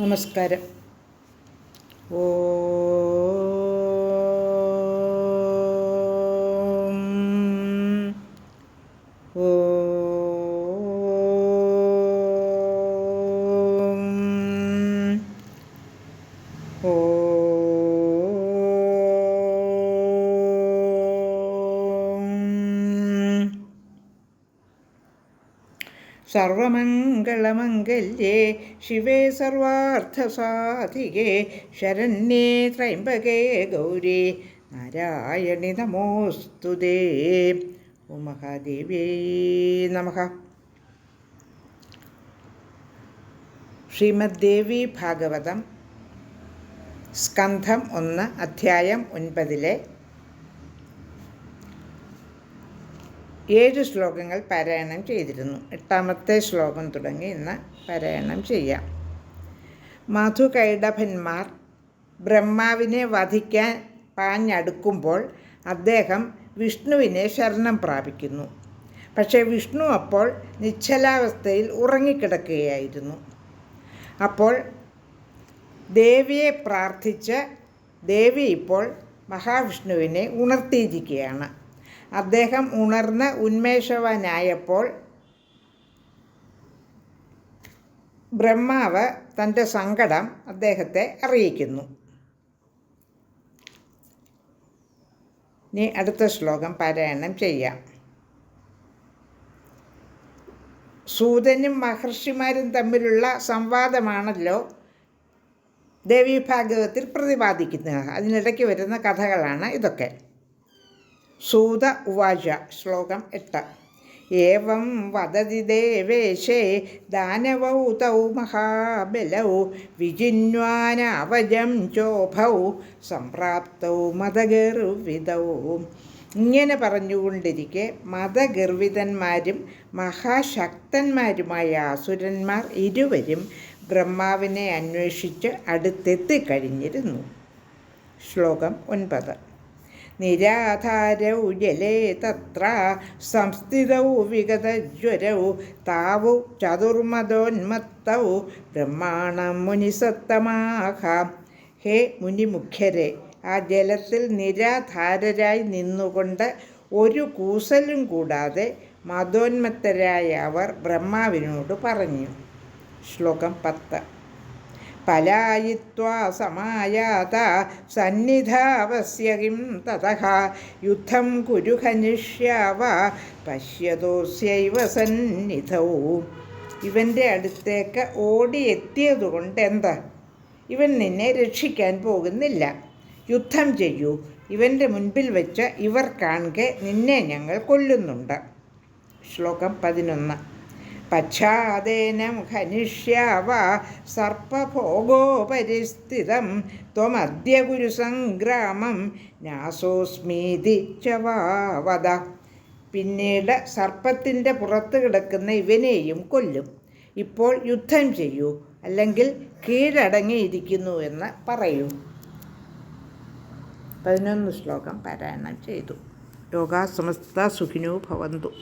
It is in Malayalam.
നമസ്കാരം. ഓ സർവമംഗളമംഗല്യേ ശിവേ സർവാർത്ഥസാധികേ ശരണ്യേ ത്രൈംബകേ ഗൗരി നാരായണി നമോസ്തുതേ ഓ മഹാദേവേ നമഃ. ശ്രീമദ്ദേവി ഭാഗവതം സ്കന്ധം ഒന്ന് അധ്യായം ഒൻപതിലെ ഏഴ് ശ്ലോകങ്ങൾ പാരായണം ചെയ്തിരുന്നു. എട്ടാമത്തെ ശ്ലോകം തുടങ്ങി ഇന്ന് പാരായണം ചെയ്യാം. മധുകൈടഭന്മാർ ബ്രഹ്മാവിനെ വധിക്കാൻ പാഞ്ഞടുക്കുമ്പോൾ അദ്ദേഹം വിഷ്ണുവിനെ ശരണം പ്രാപിക്കുന്നു. പക്ഷേ വിഷ്ണു അപ്പോൾ നിശ്ചലാവസ്ഥയിൽ ഉറങ്ങിക്കിടക്കുകയായിരുന്നു. അപ്പോൾ ദേവിയെ പ്രാർത്ഥിച്ച് ദേവി ഇപ്പോൾ മഹാവിഷ്ണുവിനെ ഉണർത്തിയിരിക്കുകയാണ്. അദ്ദേഹം ഉണർന്ന് ഉന്മേഷവാനായപ്പോൾ ബ്രഹ്മാവ് തന്റെ സങ്കടം അദ്ദേഹത്തെ അറിയിക്കുന്നു. ഇനി അടുത്ത ശ്ലോകം പാരായണം ചെയ്യാം. സൂതനും മഹർഷിമാരും തമ്മിലുള്ള സംവാദമാണല്ലോ ദേവീഭാഗവത്തിൽ പ്രതിപാദിക്കുന്നത്. അതിനിടയ്ക്ക് വരുന്ന കഥകളാണ് ഇതൊക്കെ. സൂത ഉവാച ശ്ലോകം എട്ട്. ഏവം വദതി ദേവേശേ ദാനവൗ തൗ മഹാബലൗ വിജിന്വാനവജം ചോഭൗ സംപ്രാപ്തൗ മതഗർവിതൗ. ഇങ്ങനെ പറഞ്ഞുകൊണ്ടിരിക്കെ മതഗർവിതന്മാരും മഹാശക്തന്മാരുമായ അസുരന്മാർ ഇരുവരും ബ്രഹ്മാവിനെ അന്വേഷിച്ച് അടുത്തെത്തിക്കഴിഞ്ഞിരുന്നു ശ്ലോകം ഒൻപത്. നിരാധാരൗ ജലേ തത്ര സംസ്ഥിതൗ വിഗതജ്വരൗ താവു ചതുർമതോന്മത്തൗ ബ്രഹ്മാണം മുനിസത്തമാഹ ഹേ മുനിമുഖ്യരെ ആ ജലത്തിൽ നിരാധാരരായി നിന്നുകൊണ്ട് ഒരു കൂസലും കൂടാതെ മതോന്മത്തരായ അവർ ബ്രഹ്മാവിനോട് പറഞ്ഞു. ശ്ലോകം പത്ത്. പലായിത്വാ സമായാത സന്നിധാവസ്യ കിം തതഃ യുദ്ധം കുരു ഖനിഷ്യാവ പശ്യതോസ്യൈവ സന്നിധൗ. ഇവന്റെ അടുത്തേക്ക് ഓടിയെത്തിയതുകൊണ്ട് എന്താ ഇവൻ നിന്നെ രക്ഷിക്കാൻ പോകുന്നില്ല. യുദ്ധം ചെയ്യൂ. ഇവന്റെ മുൻപിൽ വെച്ച് ഇവർ കാണുക നിന്നെ ഞങ്ങൾ കൊല്ലുന്നുണ്ട്. ശ്ലോകം പതിനൊന്ന്. പശ്ചാദേനം ഹനിഷ്യാവ സർപ്പഭോഗോപരിസ്ഥിതം ത്വമദ്യ ഗുരുസംഗ്രാമം നാസോസ്മീതി ചവാവത പിന്നീട് സർപ്പത്തിന്റെ പുറത്ത് കിടക്കുന്ന ഇവനെയും കൊല്ലും. ഇപ്പോൾ യുദ്ധം ചെയ്യൂ അല്ലെങ്കിൽ കീഴടങ്ങിയിരിക്കുന്നു എന്ന് പറയൂ. പതിനൊന്ന് ശ്ലോകം പാരായണം ചെയ്തു. യോഗാ സമസ്ത സുഖിനോ ഭവന്തു.